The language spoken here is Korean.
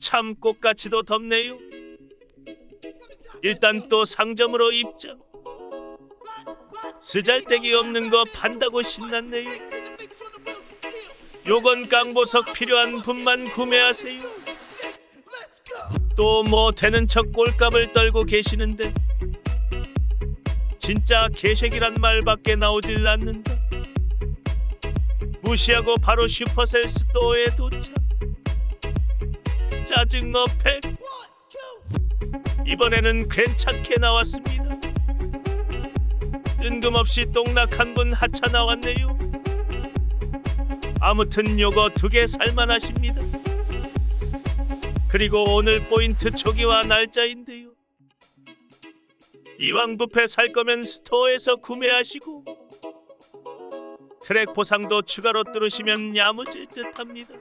참 꽃같이도 덥네요. 일단 또 상점으로 입장. 쓰잘데기 없는 거 판다고 신났네요. 요건 깡보석 필요한 분만 구매하세요. 또 뭐 되는 척 꼴값을 떨고 계시는데 진짜 개색이란 말밖에 나오질 않는다. 무시하고 바로 슈퍼셀 스토어에 도착. 짜증어 팩. 이번에는 괜찮게 나왔습니다. 뜬금없이 똥낙한 분 하차 나왔네요. 아무튼 요거 두 개 살만하십니다. 그리고 오늘 포인트 초기화 날짜인데요. 이왕 뷔페 살 거면 스토어에서 구매하시고 트랙 보상도 추가로 뚫으시면 야무질 듯합니다.